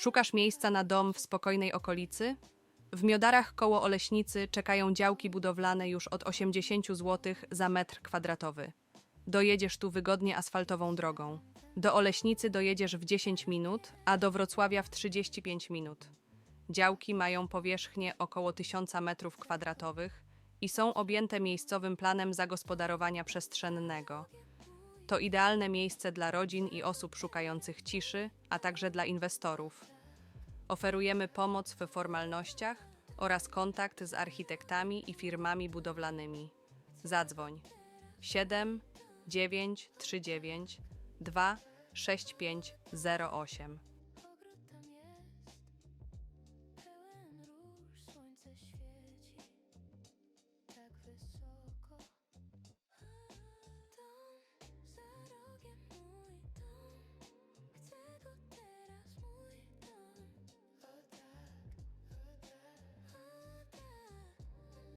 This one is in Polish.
Szukasz miejsca na dom w spokojnej okolicy? W Miodarach koło Oleśnicy czekają działki budowlane już od 80 zł za metr kwadratowy. Dojedziesz tu wygodnie asfaltową drogą. Do Oleśnicy dojedziesz w 10 minut, a do Wrocławia w 35 minut. Działki mają powierzchnię około 1000 metrów kwadratowych i są objęte miejscowym planem zagospodarowania przestrzennego. To idealne miejsce dla rodzin i osób szukających ciszy, a także dla inwestorów. Oferujemy pomoc w formalnościach oraz kontakt z architektami i firmami budowlanymi. Zadzwoń 7 9 3 9 2 6 5 0 8.